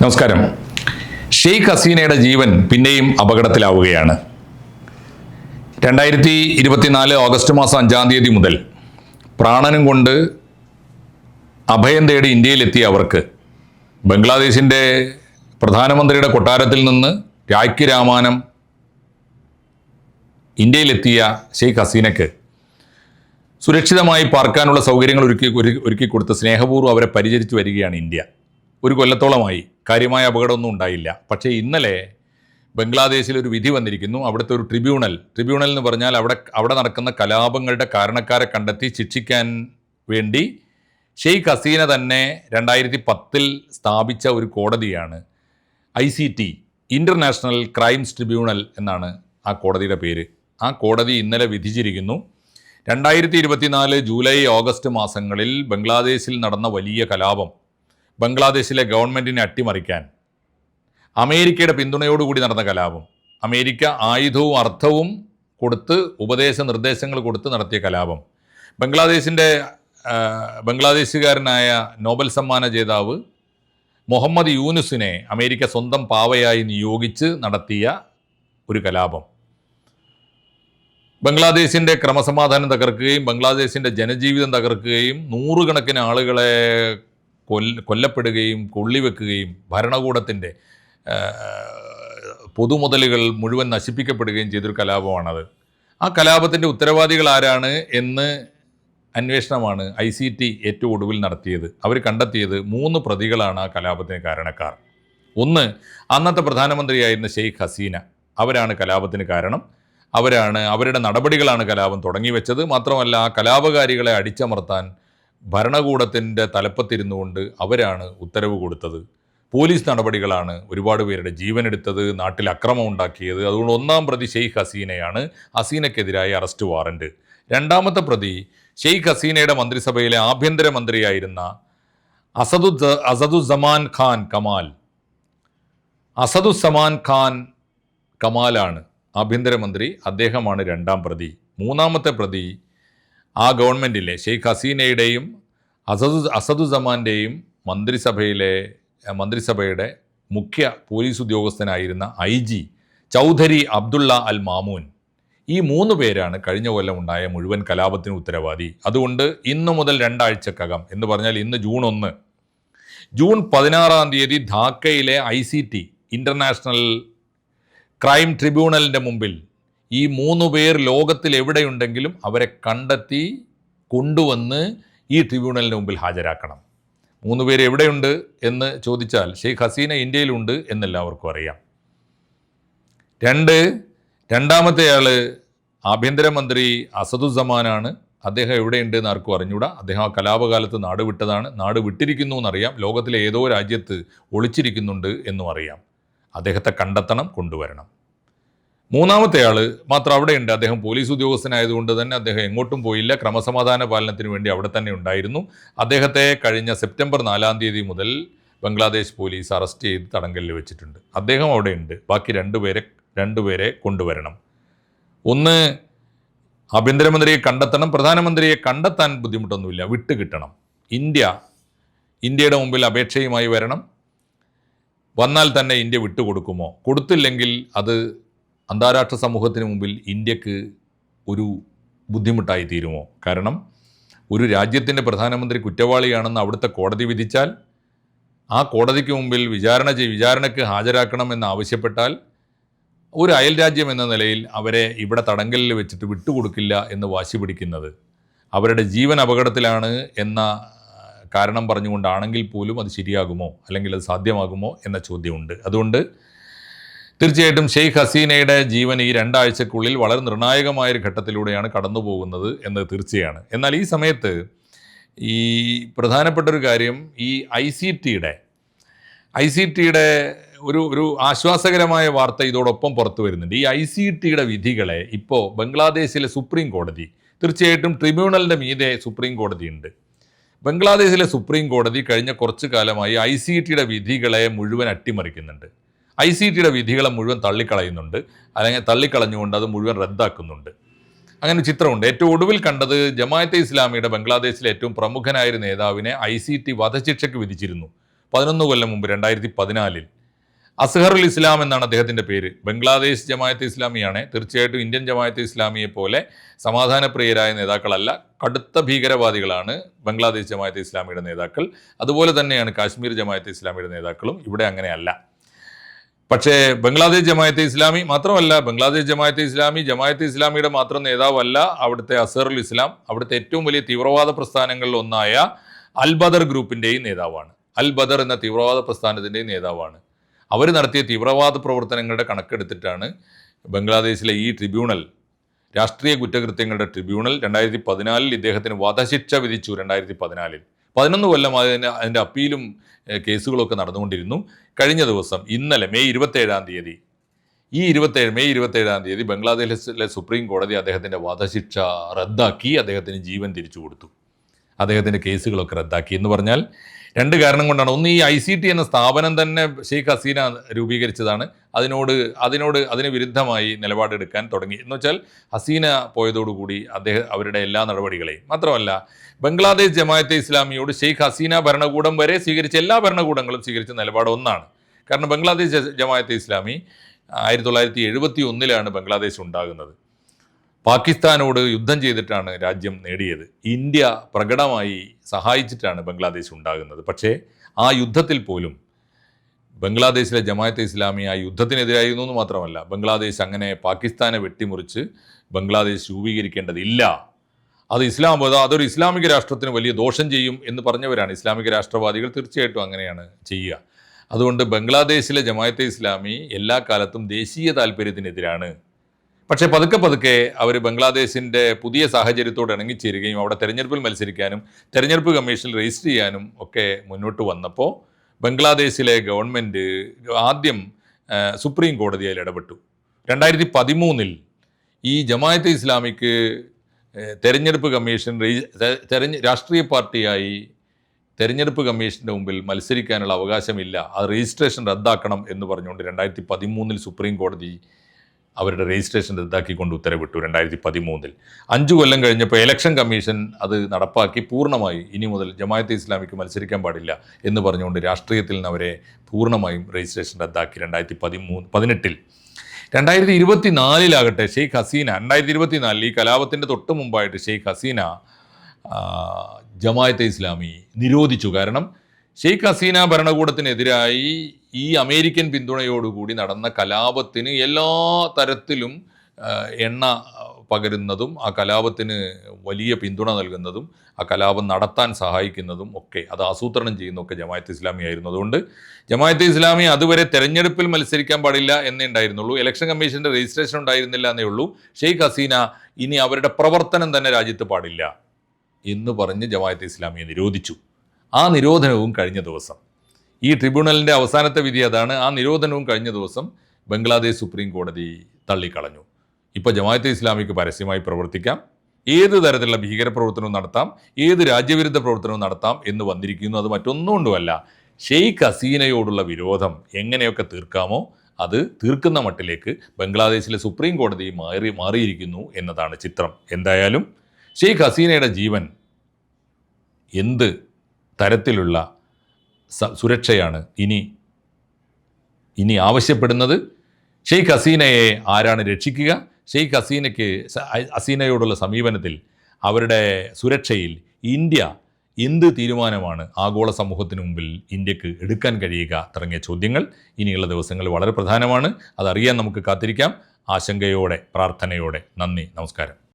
നമസ്കാരം. ഷെയ്ഖ് ഹസീനയുടെ ജീവൻ പിന്നെയും അപകടത്തിലാവുകയാണ്. രണ്ടായിരത്തി ഇരുപത്തിനാല് ഓഗസ്റ്റ് മാസം അഞ്ചാം തീയതി മുതൽ പ്രാണനും കൊണ്ട് അഭയം തേടി ഇന്ത്യയിലെത്തിയ അവർക്ക് ബംഗ്ലാദേശിന്റെ പ്രധാനമന്ത്രിയുടെ കൊട്ടാരത്തിൽ നിന്ന് രാഖി രാമാനം ഇന്ത്യയിലെത്തിയ ഷെയ്ഖ് ഹസീനയ്ക്ക് സുരക്ഷിതമായി പാർക്കാനുള്ള സൗകര്യങ്ങൾ ഒരുക്കി ഒരുക്കി- കൊടുത്ത് സ്നേഹപൂർവം അവരെ പരിചരിച്ചു വരികയാണ് ഇന്ത്യ. ഒരു കൊല്ലത്തോളമായി കാര്യമായ അപകടമൊന്നും ഉണ്ടായില്ല. പക്ഷേ ഇന്നലെ ബംഗ്ലാദേശിൽ ഒരു വിധി വന്നിരിക്കുന്നു. അവിടുത്തെ ഒരു ട്രിബ്യൂണൽ ട്രിബ്യൂണൽ എന്ന് പറഞ്ഞാൽ അവിടെ അവിടെ നടക്കുന്ന കലാപങ്ങളുടെ കാരണക്കാരെ കണ്ടെത്തി ശിക്ഷിക്കാൻ വേണ്ടി ഷെയ്ഖ് ഹസീന തന്നെ രണ്ടായിരത്തി പത്തിൽ സ്ഥാപിച്ച ഒരു കോടതിയാണ് I C T international crimes tribunal എന്നാണ് ആ കോടതിയുടെ പേര്. ആ കോടതി ഇന്നലെ വിധിച്ചിരിക്കുന്നു. രണ്ടായിരത്തി ഇരുപത്തിനാല് ജൂലൈ ഓഗസ്റ്റ് മാസങ്ങളിൽ ബംഗ്ലാദേശിൽ നടന്ന വലിയ കലാപം ബംഗ്ലാദേശിലെ ഗവൺമെന്റിനെ അട്ടിമറിക്കാൻ. അമേരിക്കയുടെ പിന്തുണയോടുകൂടി നടന്ന കലാപം. അമേരിക്ക ആയുധവും അർത്ഥവും കൊടുത്ത് ഉപദേശ നിർദ്ദേശങ്ങൾ കൊടുത്ത് നടത്തിയ കലാപം. ബംഗ്ലാദേശിന്റെ ബംഗ്ലാദേശുകാരനായ നോബൽ സമ്മാന ജേതാവ് മുഹമ്മദ് യൂനുസിനെ അമേരിക്ക സ്വന്തം പാവയായി നിയോഗിച്ച് നടത്തിയ ഒരു കലാപം. ബംഗ്ലാദേശിന്റെ ക്രമസമാധാനം തകർക്കുകയും ബംഗ്ലാദേശിന്റെ ജനജീവിതം തകർക്കുകയും നൂറുകണക്കിന് ആളുകളെ കൊല്ല കൊല്ലപ്പെടുകയും കൊള്ളിവെക്കുകയും ഭരണകൂടത്തിന്റെ പൊതുമുതലുകൾ മുഴുവൻ നശിപ്പിക്കപ്പെടുകയും ചെയ്തൊരു കലാപമാണത്. ആ കലാപത്തിന്റെ ഉത്തരവാദികൾ ആരാണ് എന്ന് അന്വേഷണമാണ് ഐ സി ടി ഏറ്റവും ഒടുവിൽ നടത്തിയത്. അവർ കണ്ടെത്തിയത് മൂന്ന് പ്രതികളാണ് ആ കലാപത്തിന് കാരണക്കാർ. ഒന്ന് അന്നത്തെ പ്രധാനമന്ത്രിയായിരുന്ന ഷെയ്ഖ് ഹസീന. അവരാണ് കലാപത്തിന് കാരണം. അവരാണ് അവരുടെ നടപടികളാണ് കലാപം തുടങ്ങി വെച്ചത് മാത്രമല്ല ആ കലാപകാരികളെ അടിച്ചമർത്താൻ ഭരണകൂടത്തിന്റെ തലപ്പത്തിരുന്നുകൊണ്ട് അവരാണ് ഉത്തരവ് കൊടുത്തത്. പോലീസ് നടപടികളാണ് ഒരുപാട് പേരുടെ ജീവനെടുത്തത് നാട്ടിൽ അക്രമം ഉണ്ടാക്കിയത്. അതുകൊണ്ട് ഒന്നാം പ്രതി ഷെയ്ഖ് ഹസീനയാണ് ഹസീനയ്ക്കെതിരായ അറസ്റ്റ് വാറണ്ട് രണ്ടാമത്തെ പ്രതി ഷെയ്ഖ് ഹസീനയുടെ മന്ത്രിസഭയിലെ ആഭ്യന്തരമന്ത്രിയായിരുന്ന അസദു അസദുസമാൻ ഖാൻ കമാൽ. അസദുസമാൻ ഖാൻ കമാലാണ് ആഭ്യന്തരമന്ത്രി. അദ്ദേഹമാണ് രണ്ടാം പ്രതി. മൂന്നാമത്തെ പ്രതി ആ ഗവൺമെന്റിലെ ഷെയ്ഖ് ഹസീനയുടെയും അസദു അസദുസമാന്റെയും മന്ത്രിസഭയിലെ മന്ത്രിസഭയുടെ മുഖ്യ പോലീസ് ഉദ്യോഗസ്ഥനായിരുന്ന ഐ ജി ചൗധരി അബ്ദുള്ള അൽ മാമൂൻ. ഈ മൂന്ന് പേരാണ് കഴിഞ്ഞ കൊല്ലം ഉണ്ടായ മുഴുവൻ കലാപത്തിന് ഉത്തരവാദി. അതുകൊണ്ട് ഇന്നു മുതൽ രണ്ടാഴ്ചക്കകം എന്ന് പറഞ്ഞാൽ ഇന്ന് ജൂൺ ഒന്ന് ജൂൺ പതിനാറാം തീയതി ധാക്കയിലെ I C T international crime ട്രിബ്യൂണലിന്റെ മുമ്പിൽ ഈ മൂന്ന് പേർ ലോകത്തിൽ എവിടെയുണ്ടെങ്കിലും അവരെ കണ്ടെത്തി കൊണ്ടുവന്ന് ഈ ട്രിബ്യൂണലിന് മുമ്പിൽ ഹാജരാക്കണം. മൂന്ന് പേര് എവിടെയുണ്ട് എന്ന് ചോദിച്ചാൽ ഷെയ്ഖ് ഹസീന ഇന്ത്യയിലുണ്ട് എന്നെല്ലാവർക്കും അറിയാം. രണ്ട് രണ്ടാമത്തെ ആൾ ആഭ്യന്തരമന്ത്രി അസദുസമാനാണ് അദ്ദേഹം എവിടെയുണ്ട് എന്ന് ആർക്കും അറിഞ്ഞൂടാ. അദ്ദേഹം ആ കലാപകാലത്ത് നാട് വിട്ടതാണ്. നാട് വിട്ടിരിക്കുന്നു എന്നറിയാം. ലോകത്തിലെ ഏതോ രാജ്യത്ത് ഒളിച്ചിരിക്കുന്നുണ്ട് എന്നും അറിയാം. അദ്ദേഹത്തെ കണ്ടെത്തണം കൊണ്ടുവരണം. മൂന്നാമത്തെ ആൾ മാത്രം അവിടെയുണ്ട്. അദ്ദേഹം പോലീസ് ഉദ്യോഗസ്ഥനായതുകൊണ്ട് തന്നെ അദ്ദേഹം എങ്ങോട്ടും പോയില്ല. ക്രമസമാധാന പാലനത്തിന് വേണ്ടി അവിടെ തന്നെ ഉണ്ടായിരുന്നു. അദ്ദേഹത്തെ കഴിഞ്ഞ സെപ്റ്റംബർ നാലാം തീയതി മുതൽ ബംഗ്ലാദേശ് പോലീസ് അറസ്റ്റ് ചെയ്ത് തടങ്കലിൽ വെച്ചിട്ടുണ്ട്. അദ്ദേഹം അവിടെയുണ്ട്. ബാക്കി രണ്ടുപേരെ രണ്ടുപേരെ കൊണ്ടുവരണം. ഒന്ന് ആഭ്യന്തരമന്ത്രിയെ കണ്ടെത്തണം. പ്രധാനമന്ത്രിയെ കണ്ടെത്താൻ ബുദ്ധിമുട്ടൊന്നുമില്ല. വിട്ടുകിട്ടണം. ഇന്ത്യ ഇന്ത്യയുടെ മുമ്പിൽ അപേക്ഷയുമായി വരണം. വന്നാൽ തന്നെ ഇന്ത്യ വിട്ടുകൊടുക്കുമോ? കൊടുത്തില്ലെങ്കിൽ അത് അന്താരാഷ്ട്ര സമൂഹത്തിന് മുമ്പിൽ ഇന്ത്യയ്ക്ക് ഒരു ബുദ്ധിമുട്ടായി തീരുമോ? കാരണം ഒരു രാജ്യത്തിന്റെ പ്രധാനമന്ത്രി കുറ്റവാളിയാണെന്ന് അവിടുത്തെ കോടതി വിധിച്ചാൽ ആ കോടതിക്ക് മുമ്പിൽ വിചാരണ ചെയ് വിചാരണയ്ക്ക് ഹാജരാക്കണം എന്ന് ആവശ്യപ്പെട്ടാൽ ഒരു അയൽ രാജ്യം എന്ന നിലയിൽ അവരെ ഇവിടെ തടങ്കലിൽ വെച്ചിട്ട് വിട്ടുകൊടുക്കില്ല എന്ന് വാശി പിടിക്കുന്നത്. അവരുടെ ജീവൻ അപകടത്തിലാണ് എന്ന കാരണം പറഞ്ഞുകൊണ്ടാണെങ്കിൽ പോലും അത് ശരിയാകുമോ? അല്ലെങ്കിൽ അത് സാധ്യമാകുമോ? എന്ന ചോദ്യമുണ്ട്. അതുകൊണ്ട് തീർച്ചയായിട്ടും ഷെയ്ഖ് ഹസീനയുടെ ജീവൻ ഈ രണ്ടാഴ്ചക്കുള്ളിൽ വളരെ നിർണായകമായ ഒരു ഘട്ടത്തിലൂടെയാണ് കടന്നു പോകുന്നത് എന്നത് തീർച്ചയാണ്. എന്നാൽ ഈ സമയത്ത് ഈ പ്രധാനപ്പെട്ട ഒരു കാര്യം ഈ ഐ സി ടിയുടെ ഐ സി ടിയുടെ ഒരു ഒരു ആശ്വാസകരമായ വാർത്ത ഇതോടൊപ്പം പുറത്തു വരുന്നുണ്ട്. ഈ ഐ സി ടിയുടെ വിധികളെ ഇപ്പോൾ ബംഗ്ലാദേശിലെ സുപ്രീം കോടതി തീർച്ചയായിട്ടും ട്രിബ്യൂണലിന്റെ മീതെ സുപ്രീം കോടതിയുണ്ട്. ബംഗ്ലാദേശിലെ സുപ്രീം കോടതി കഴിഞ്ഞ കുറച്ചു കാലമായി ഐ സി ടിയുടെ വിധികളെ മുഴുവൻ അട്ടിമറിക്കുന്നുണ്ട്. ഐ സി ടിയുടെ വിധികളെ മുഴുവൻ തള്ളിക്കളയുന്നുണ്ട്. അല്ലെങ്കിൽ തള്ളിക്കളഞ്ഞുകൊണ്ട് അത് മുഴുവൻ റദ്ദാക്കുന്നുണ്ട്. അങ്ങനെ ചിത്രമുണ്ട്. ഏറ്റവും ഒടുവിൽ കണ്ടത് ജമായത്തെ ഇസ്ലാമിയുടെ ബംഗ്ലാദേശിലെ ഏറ്റവും പ്രമുഖനായ ഒരു നേതാവിനെ ഐ സി ടി വധശിക്ഷയ്ക്ക് വിധിച്ചിരുന്നു. പതിനൊന്ന് കൊല്ലം മുമ്പ് രണ്ടായിരത്തി പതിനാലിൽ അസ്ഹറുൽ ഇസ്ലാം എന്നാണ് അദ്ദേഹത്തിന്റെ പേര്. ബംഗ്ലാദേശ് ജമായത്തെ ഇസ്ലാമിയാണ്. തീർച്ചയായിട്ടും ഇന്ത്യൻ ജമായത്തെ ഇസ്ലാമിയെ പോലെ സമാധാനപ്രിയരായ നേതാക്കളല്ല. കടുത്ത ഭീകരവാദികളാണ് ബംഗ്ലാദേശ് ജമായത്തെ ഇസ്ലാമിയുടെ നേതാക്കൾ. അതുപോലെ തന്നെയാണ് കാശ്മീർ ജമായത്തെ ഇസ്ലാമിയുടെ നേതാക്കളും. ഇവിടെ അങ്ങനെയല്ല. പക്ഷേ ബംഗ്ലാദേശ് ജമായത്തെ ഇസ്ലാമി മാത്രമല്ല ബംഗ്ലാദേശ് ജമായത്തെ ഇസ്ലാമി ജമായത്തെ ഇസ്ലാമിയുടെ മാത്രം നേതാവല്ല അവിടുത്തെ അസറുൽ ഇസ്ലാം അവിടുത്തെ ഏറ്റവും വലിയ തീവ്രവാദ പ്രസ്ഥാനങ്ങളിൽ ഒന്നായ അൽ ബദർ ഗ്രൂപ്പിന്റെയും നേതാവാണ്. അൽ ബദർ എന്ന തീവ്രവാദ പ്രസ്ഥാനത്തിന്റെയും നേതാവാണ്. അവർ നടത്തിയ തീവ്രവാദ പ്രവർത്തനങ്ങളുടെ കണക്കെടുത്തിട്ടാണ് ബംഗ്ലാദേശിലെ ഈ ട്രിബ്യൂണൽ രാഷ്ട്രീയ കുറ്റകൃത്യങ്ങളുടെ ട്രിബ്യൂണൽ രണ്ടായിരത്തി പതിനാലിൽ ഇദ്ദേഹത്തിന് വധശിക്ഷ വിധിച്ചു രണ്ടായിരത്തി പതിനാലിൽ. പതിനൊന്ന് കൊല്ലം അതിന് അതിന്റെ അപ്പീലും കേസുകളൊക്കെ നടന്നുകൊണ്ടിരുന്നു. കഴിഞ്ഞ ദിവസം ഇന്നലെ മെയ് ഇരുപത്തേഴാം തീയതി ഈ ഇരുപത്തേഴ് മെയ് ഇരുപത്തേഴാം തീയതി ബംഗ്ലാദേശിലെ സുപ്രീം കോടതി അദ്ദേഹത്തിന്റെ വധശിക്ഷ റദ്ദാക്കി അദ്ദേഹത്തിന് ജീവൻ തിരിച്ചു കൊടുത്തു. അദ്ദേഹത്തിന്റെ കേസുകളൊക്കെ റദ്ദാക്കി എന്ന് പറഞ്ഞാൽ രണ്ട് കാരണം കൊണ്ടാണ്. ഒന്ന് ഈ ഐ സി ടി എന്ന സ്ഥാപനം തന്നെ ഷെയ്ഖ് ഹസീന രൂപീകരിച്ചതാണ്. അതിനോട് അതിനോട് അതിന് വിരുദ്ധമായി നിലപാടെടുക്കാൻ തുടങ്ങി. എന്ന് വെച്ചാൽ ഹസീന പോയതോടുകൂടി അദ്ദേഹം അവരുടെ എല്ലാ നടപടികളെയും. മാത്രമല്ല ബംഗ്ലാദേശ് ജമാഅത്തെ ഇസ്ലാമിയോട് ഷെയ്ഖ് ഹസീന ഭരണകൂടം വരെ സ്വീകരിച്ച എല്ലാ ഭരണകൂടങ്ങളും സ്വീകരിച്ച നിലപാട് ഒന്നാണ്. കാരണം ബംഗ്ലാദേശ് ജമാഅത്തെ ഇസ്ലാമി ആയിരത്തി തൊള്ളായിരത്തി എഴുപത്തി ഒന്നിലാണ് ബംഗ്ലാദേശ് ഉണ്ടാകുന്നത്. പാകിസ്ഥാനോട് യുദ്ധം ചെയ്തിട്ടാണ് രാജ്യം നേടിയത്. ഇന്ത്യ പ്രകടമായി സഹായിച്ചിട്ടാണ് ബംഗ്ലാദേശ് ഉണ്ടാകുന്നത്. പക്ഷേ ആ യുദ്ധത്തിൽ പോലും ബംഗ്ലാദേശിലെ ജമാഅത്തെ ഇസ്ലാമി ആ യുദ്ധത്തിനെതിരായിരുന്നു എന്ന് മാത്രമല്ല ബംഗ്ലാദേശ് അങ്ങനെ പാകിസ്ഥാനെ വെട്ടിമുറിച്ച് ബംഗ്ലാദേശ് രൂപീകരിക്കേണ്ടതില്ല. അത് ഇസ്ലാം അത് അതൊരു ഇസ്ലാമിക രാഷ്ട്രത്തിന് വലിയ ദോഷം ചെയ്യും എന്ന് പറഞ്ഞവരാണ്. ഇസ്ലാമിക രാഷ്ട്രവാദികൾ തീർച്ചയായിട്ടും അങ്ങനെയാണ് ചെയ്യുക. അതുകൊണ്ട് ബംഗ്ലാദേശിലെ ജമാഅത്തെ ഇസ്ലാമി എല്ലാ കാലത്തും ദേശീയ താല്പര്യത്തിനെതിരാണ്. പക്ഷേ പതുക്കെ പതുക്കെ അവർ ബംഗ്ലാദേശിന്റെ പുതിയ സാഹചര്യത്തോട് ഇണങ്ങിച്ചേരുകയും അവിടെ തെരഞ്ഞെടുപ്പിൽ മത്സരിക്കാനും തെരഞ്ഞെടുപ്പ് കമ്മീഷനിൽ രജിസ്റ്റർ ചെയ്യാനും ഒക്കെ മുന്നോട്ട് വന്നപ്പോൾ ബംഗ്ലാദേശിലെ ഗവൺമെന്റ് ആദ്യം സുപ്രീം കോടതിയിൽ ഇടപെട്ടു. രണ്ടായിരത്തി പതിമൂന്നിൽ ഈ ജമായത്തെ ഇസ്ലാമിക്ക് തെരഞ്ഞെടുപ്പ് കമ്മീഷൻ തെരഞ്ഞ രാഷ്ട്രീയ പാർട്ടിയായി തെരഞ്ഞെടുപ്പ് കമ്മീഷന്റെ മുമ്പിൽ മത്സരിക്കാനുള്ള അവകാശമില്ല. അത് രജിസ്ട്രേഷൻ റദ്ദാക്കണം എന്ന് പറഞ്ഞുകൊണ്ട് രണ്ടായിരത്തി പതിമൂന്നിൽ സുപ്രീം കോടതി അവരുടെ രജിസ്ട്രേഷൻ റദ്ദാക്കിക്കൊണ്ട് ഉത്തരവിട്ടു രണ്ടായിരത്തി പതിമൂന്നിൽ അഞ്ചു കൊല്ലം കഴിഞ്ഞപ്പോൾ ഇലക്ഷൻ കമ്മീഷൻ അത് നടപ്പാക്കി പൂർണമായി. ഇനി മുതൽ ജമായത്തെ ഇസ്ലാമിക്ക് മത്സരിക്കാൻ പാടില്ല എന്ന് പറഞ്ഞുകൊണ്ട് രാഷ്ട്രീയത്തിൽ നിന്ന് അവരെ പൂർണമായും രജിസ്ട്രേഷൻ റദ്ദാക്കി രണ്ടായിരത്തി പതിമൂന്ന് പതിനെട്ടിൽ. രണ്ടായിരത്തി ഇരുപത്തി നാലിലാകട്ടെ ഷെയ്ഖ് ഹസീന രണ്ടായിരത്തി ഇരുപത്തി നാലിൽ ഈ കലാപത്തിന്റെ തൊട്ട് മുമ്പായിട്ട് ഷെയ്ഖ് ഹസീന ജമായത്തെ ഇസ്ലാമി നിരോധിച്ചു. കാരണം ഷെയ്ഖ് ഹസീന ഭരണകൂടത്തിനെതിരായി ഈ അമേരിക്കൻ പിന്തുണയോടുകൂടി നടന്ന കലാപത്തിന് എല്ലാ തരത്തിലും എണ്ണ പകരുന്നതും ആ കലാപത്തിന് വലിയ പിന്തുണ നൽകുന്നതും ആ കലാപം നടത്താൻ സഹായിക്കുന്നതും ഒക്കെ അത് ആസൂത്രണം ചെയ്യുന്നതൊക്കെ ജമായത്ത് ഇസ്ലാമി ആയിരുന്നു. അതുകൊണ്ട് ജമായത്ത് ഇസ്ലാമി അതുവരെ തെരഞ്ഞെടുപ്പിൽ മത്സരിക്കാൻ പാടില്ല എന്നേ ഉണ്ടായിരുന്നുള്ളൂ. ഇലക്ഷൻ കമ്മീഷന്റെ രജിസ്ട്രേഷൻ ഉണ്ടായിരുന്നില്ല എന്നേ ഉള്ളൂ. ഷെയ്ഖ് ഹസീന ഇനി അവരുടെ പ്രവർത്തനം തന്നെ രാജ്യത്ത് പാടില്ല എന്ന് പറഞ്ഞ് ജമായത്ത് ഇസ്ലാമിയെ നിരോധിച്ചു. ആ നിരോധനവും കഴിഞ്ഞ ദിവസം. ഈ ട്രിബ്യൂണലിന്റെ അവസാനത്തെ വിധി അതാണ്. ആ നിരോധനവും കഴിഞ്ഞ ദിവസം ബംഗ്ലാദേശ് സുപ്രീം കോടതി തള്ളിക്കളഞ്ഞു. ഇപ്പോൾ ജമാഅത്തെ ഇസ്ലാമിക്ക് പരസ്യമായി പ്രവർത്തിക്കാം. ഏത് തരത്തിലുള്ള ഭീകരപ്രവർത്തനവും നടത്താം ഏത് രാജ്യവിരുദ്ധ പ്രവർത്തനവും നടത്താം എന്ന് വന്നിരിക്കുന്നു. അത് മറ്റൊന്നും കൊണ്ടുമല്ല. ഷെയ്ഖ് ഹസീനയോടുള്ള വിരോധം എങ്ങനെയൊക്കെ തീർക്കാമോ അത് തീർക്കുന്ന മട്ടിലേക്ക് ബംഗ്ലാദേശിലെ സുപ്രീം കോടതി മാറി മാറിയിരിക്കുന്നു എന്നതാണ് ചിത്രം. എന്തായാലും ഷെയ്ഖ് ഹസീനയുടെ ജീവൻ എന്ത് തരത്തിലുള്ള സുരക്ഷയാണ് ഇനി ഇനി ആവശ്യപ്പെടുന്നത്. ഷെയ്ഖ് ഹസീനയെ ആരാണ് രക്ഷിക്കുക? ഷെയ്ഖ് ഹസീനയ്ക്ക് ഹസീനയോടുള്ള സമീപനത്തിൽ അവരുടെ സുരക്ഷയിൽ ഇന്ത്യ എന്ത് തീരുമാനമാണ് ആഗോള സമൂഹത്തിന് മുമ്പിൽ ഇന്ത്യയ്ക്ക് എടുക്കാൻ കഴിയുക തുടങ്ങിയ ചോദ്യങ്ങൾ ഇനിയുള്ള ദിവസങ്ങൾ വളരെ പ്രധാനമാണ്. അതറിയാൻ നമുക്ക് കാത്തിരിക്കാം. ആശങ്കയോടെ പ്രാർത്ഥനയോടെ. നന്ദി. നമസ്കാരം.